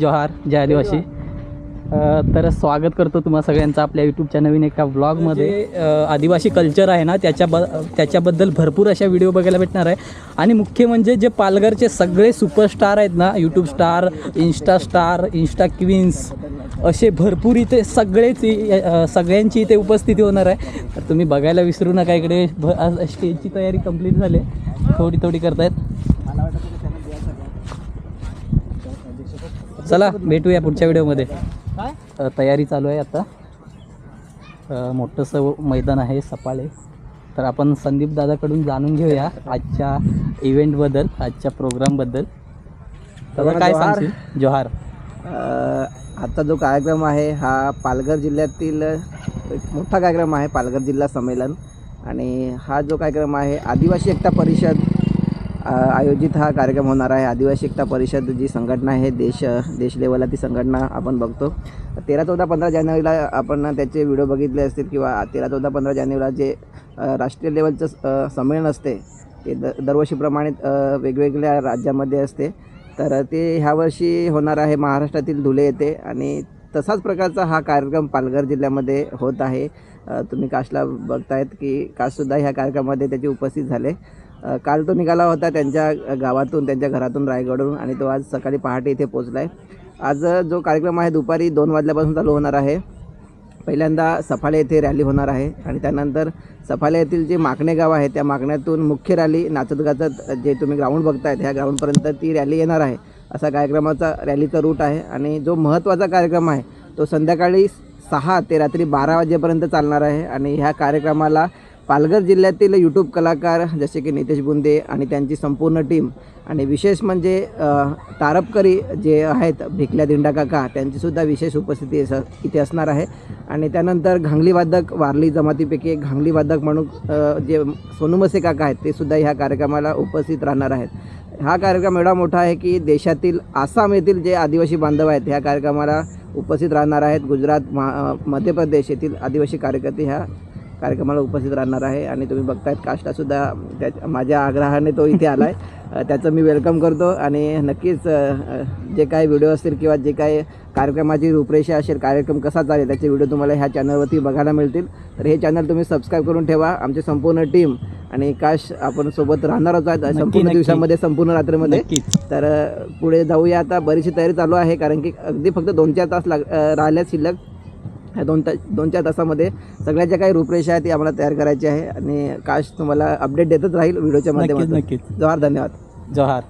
जोहार जय आदिवासी. तर स्वागत करतो तुम्हा सगळ्यांचं आपल्या यूट्यूबच्या नवीन एका व्लॉगमध्ये अ, आदिवासी कल्चर आहे ना त्याच्या ब त्याच्याबद्दल भरपूर अशा व्हिडिओ बघायला भेटणार आहे. आणि मुख्य म्हणजे जे पालघरचे सगळे सुपरस्टार आहेत ना YouTube star Insta star Insta queens असे भरपूर इथे सगळेच सगळ्यांची इथे उपस्थिती होणार आहे. तर तुम्ही बघायला विसरू नका इकडे. भ आज स्टेजची तयारी कंप्लीट झाली. थोडी थोडी करतायत. चला भेटूया पुढच्या व्हिडिओमध्ये. तयारी चालू आहे आता. मोठंसं मैदान आहे सपाळे. तर आपण संदीप दादाकडून जाणून घेऊया आजच्या इव्हेंटबद्दल आजच्या प्रोग्रामबद्दल तर काय. सांगशील? जोहार. आजचा जो कार्यक्रम आहे हा पालघर जिल्ह्यातील एक मोठा कार्यक्रम आहे पालघर जिल्हा संमेलन. आणि हा जो कार्यक्रम आहे आदिवासी एकता परिषद आयोजित हा कार्यक्रम होणार आहे. आदिवासी एकता परिषद जी संघटना आहे देश देश लेवलला ती संघटना आपण बघतो. तेरा चौदा पंधरा जानेवारीला आपण त्याचे व्हिडिओ बघितले असतील किंवा तेरा चौदा पंधरा जानेवारीला जे राष्ट्रीय लेवलचं संमेलन असते ते द दरवर्षीप्रमाणे वेगवेगळ्या राज्यामध्ये असते. तर ते ह्या वर्षी होणार आहे. महाराष्ट्रातील धुळे येथे आणि तसाच प्रकारचा हा कार्यक्रम पालघर जिल्ह्यामध्ये होत आहे. तुम्ही काशला बघतायत की काशसुद्धा ह्या कार्यक्रमामध्ये त्याचे उपस्थित झाले. काल तो निघाला होता त्यांच्या गावातून त्यांच्या घरातून रायगडून आणि तो आज सकाळी पहाटे इथे पोचला आहे आज जो कार्यक्रम आहे दुपारी दोन वाजल्यापासून चालू होणार आहे. पहिल्यांदा सफाळे येथे रॅली होणार आहे आणि त्यानंतर सफाळे येथील जे माकणे गाव आहे त्या माकण्यातून मुख्य रॅली नाचत गाचत जे तुम्ही ग्राउंड बघतायत ह्या ग्राउंडपर्यंत ती रॅली येणार आहे. असा कार्यक्रमाचा रॅलीचा रूट आहे आणि जो महत्त्वाचा कार्यक्रम आहे तो संध्याकाळी सहा ते रात्री बारा वाजेपर्यंत चालणार आहे आणि ह्या कार्यक्रमाला पालघर जिल्ह्यातील यूट्यूब कलाकार जसे की नितेश बुंदे आणि त्यांची संपूर्ण टीम. आणि विशेष म्हणजे तारपकरी जे आहेत भिकल्या दिंडा काका त्यांचीसुद्धा विशेष उपस्थिती अस- इथे असणार आहे. आणि त्यानंतर घांगलीवादक वारली जमातीपैकी एक घांगलीवादक म्हणून जे सोनुमसे काका आहेत ते सुद्धा ह्या कार्यक्रमाला उपस्थित राहणार आहेत. हा कार्यक्रम एवढा मोठा आहे की देशातील आसाम येथील जे आदिवासी बांधव आहेत ह्या कार्यक्रमाला उपस्थित राहणार आहेत. गुजरात महा मध्य प्रदेश येथील आदिवासी कार्यकर्ते ह्या कार्यक्रमाला उपस्थित राहणार आहे आणि तुम्ही बघतायत काष्टासुद्धा त्या माझ्या आग्रहाने तो इथे आला आहे त्याचं मी वेलकम करतो आणि नक्कीच जे काही व्हिडिओ असतील किंवा जे काही कार्यक्रमाची रूपरेषा असेल कार्यक्रम कसा चालेल त्याचे व्हिडिओ तुम्हाला ह्या चॅनलवरती बघायला मिळतील. तर हे चॅनल तुम्ही सबस्क्राईब करून ठेवा. आमची संपूर्ण टीम आणि काश आपण सोबत राहणारच आहेत संपूर्ण. दिवसामध्ये संपूर्ण रात्रीमध्ये. तर पुढे जाऊया आता. बरीचशी तयारी चालू आहे कारण की अगदी फक्त दोन चार तास लाग अ, राहिल्यात शिल्लक. ह्या दोन ता दोन चार तासामध्ये सगळ्या ज्या काही रूपरेषा आहे ती आम्हाला तयार करायची आहे. आणि काश तुम्हाला अपडेट देतच राहील व्हिडिओच्या माध्यमातून. नक्कीच. जोहार धन्यवाद. जोहार.